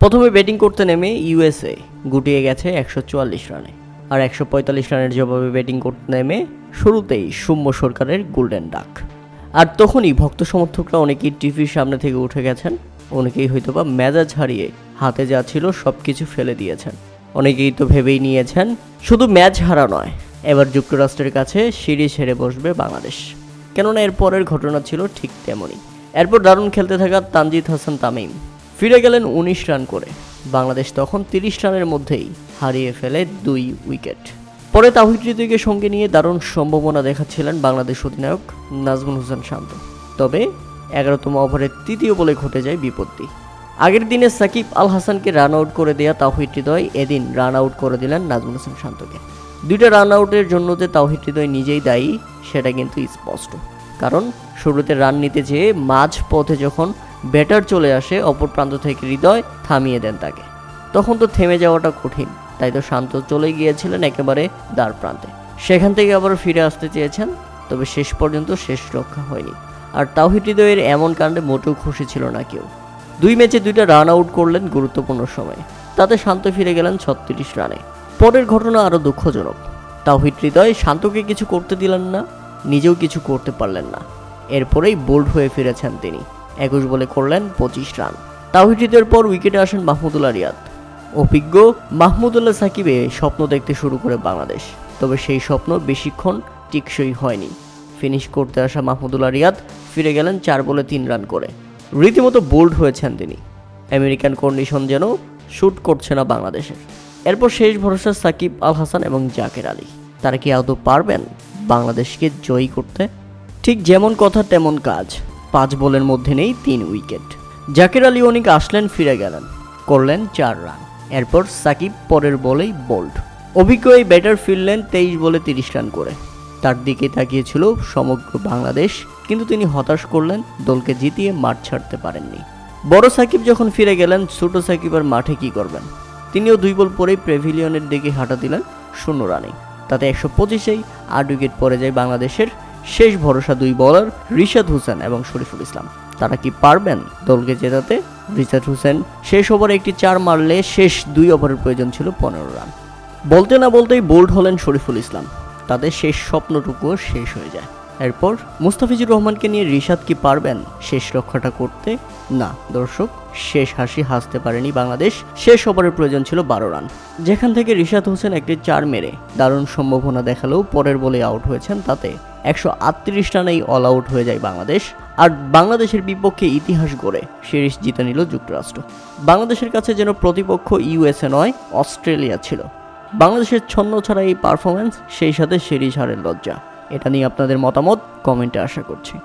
প্রথমে ব্যাটিং করতে নেমে ইউএসএ গুটিয়ে গেছে একশো চুয়াল্লিশ রানে। আর একশো পঁয়তাল্লিশ রানের জবাবে ব্যাটিং করতে নেমে শুরুতেই সৌম্য সরকারের গোল্ডেন ডাক। আর তখনই ভক্ত সমর্থকরা অনেকেই টিভির সামনে থেকে উঠে গেছেন, অনেকেই হয়তো বা মেজাজ হারিয়ে হাতে যা ছিল সব কিছু ফেলে দিয়েছেন। অনেকেই তো ভেবেই নিয়েছেন, শুধু ম্যাচ হারা নয়, এবার যুক্তরাষ্ট্রের কাছে সিরিজ হেরে বসবে বাংলাদেশ। কেননা এর পরের ঘটনা ছিল ঠিক তেমনই। এরপর দারুণ খেলতে থাকা তানজিদ হাসান তামিম ফিরে গেলেন উনিশ রান করে। বাংলাদেশ তখন তিরিশ রানের মধ্যেই হারিয়ে ফেলে দুই উইকেট। পরে তাহিদ হৃদয়কে সঙ্গে নিয়ে দারুণ সম্ভাবনা দেখাচ্ছিলেন বাংলাদেশ অধিনায়ক নাজমুল হোসেন শান্ত। তবে এগারোতম ওভারের তৃতীয় বলে ঘটে যায় বিপত্তি। আগের দিনে সাকিব আল হাসানকে রান আউট করে দেওয়া তাহিদ হৃদয় এদিন রান আউট করে দিলেন নাজমুল হোসেন শান্তকে। দুইটা রান আউটের জন্য যে তাহিদ হৃদয় নিজেই দায়ী, সেটা কিন্তু স্পষ্ট। কারণ শুরুতে রান নিতে যেয়ে মাঝ পথে যখন ব্যাটার চলে আসে অপর প্রান্ত থেকে হৃদয় থামিয়ে দেন তাকে। তখন তো থেমে যাওয়াটা কঠিন, তাই তো শান্ত চলে গিয়েছিলেন একেবারে দ্বার প্রান্তে। সেখান থেকে আবার ফিরে আসতে চেয়েছেন, তবে শেষ পর্যন্ত শেষ রক্ষা হয়নি। আর তাওহিদ হৃদয়ের এমন কাণ্ডে মোটেও খুশি ছিল না কেউ। দুই ম্যাচে দুইটা রান আউট করলেন গুরুত্বপূর্ণ সময়ে। তাতে শান্ত ফিরে গেলেন ছত্রিশ রানে পরের ঘটনা আরও দুঃখজনক। তাওহিদ হৃদয় শান্তকে কিছু করতে দিলেন না, নিজেও কিছু করতে পারলেন না। এরপরেই বোল্ড হয়ে ফিরেছেন তিনি। একুশ বলে করলেন পঁচিশ রান। তাওহিদ হৃদয়ের পর উইকেটে আসেন মাহমুদুল্লাহ রিয়াদ। অভিজ্ঞ মাহমুদুল্লাহ সাকিবে স্বপ্ন দেখতে শুরু করে বাংলাদেশ। তবে সেই স্বপ্ন বেশিক্ষণ টিকসই হয়নি। ফিনিশ করতে আসা মাহমুদুল্লাহ রিয়াদ ফিরে গেলেন চার বলে তিন রান করে। রীতিমতো বোল্ড হয়েছেন তিনি। আমেরিকান কন্ডিশন যেন শ্যুট করছে না বাংলাদেশের। এরপর শেষ ভরসা সাকিব আল হাসান এবং জাকের আলী। তারা কি আদৌ পারবেন বাংলাদেশকে জয়ী করতে? ঠিক যেমন কথা, তেমন কাজ। পাঁচ বলের মধ্যে নেই, তিন উইকেট। জাকির আলী অনিক আসলেন, ফিরে গেলেন। করলেন চার রান। এরপর সাকিব পরের বলেই বোল্ড। অভিজ্ঞ এই ব্যাটার ফিরলেন তেইশ বলে তিরিশ রান করে। তার দিকে তাকিয়েছিল সমগ্র বাংলাদেশ, কিন্তু তিনি হতাশ করলেন, দলকে জিতিয়ে মাঠ ছাড়তে পারেননি। বড় সাকিব যখন ফিরে গেলেন, ছোট সাকিব আর মাঠে কি করবেন? তিনিও দুই বল পরেই প্রেভিলিয়নের দিকে হাঁটা দিলেন শূন্য রানে। তাতে একশো পঁচিশেই আট উইকেট পড়ে যায় বাংলাদেশের শেষ ভরসা দুই বলার রিশাদ হোসেন এবং শরীফুল ইসলাম। তারা কি পারবেন দলকে জেতাতে? রিশাদ হোসেন শেষ ওভারে একটি চার মারলে শেষ দুই ওভারের প্রয়োজন ছিল পনেরো রান। বলতে না বলতেই বোল্ড হলেন শরীফুল ইসলাম। তাদের শেষ স্বপ্নটুকুও শেষ হয়ে যায়। এরপর মুস্তাফিজুর রহমানকে নিয়ে রিশাদ কি পারবেন? শেষ রক্ষাটা করতে? না, দর্শক, শেষ হাসি হাসতে পারেনি বাংলাদেশ। শেষ ওভারের প্রয়োজন ছিল বারো রান। যেখান থেকে রিশাদ হোসেন একটি চার মেরে দারুণ সম্ভাবনা দেখালেও পরের বলে আউট হয়েছেন তাতে। একশো আটত্রিশ রানেই অল আউট হয়ে যায় বাংলাদেশ। আর বাংলাদেশের বিপক্ষে ইতিহাস গড়ে সিরিজ জিতে নিল যুক্তরাষ্ট্র। বাংলাদেশের কাছে যেন প্রতিপক্ষ ইউএসএ নয়, অস্ট্রেলিয়া ছিল। বাংলাদেশের ছন্ন ছাড়া এই পারফরমেন্স সেই সাথে সিরিজ হারের লজ্জা। এটা নিয়ে আপনাদের মতামত কমেন্টে আশা করছি।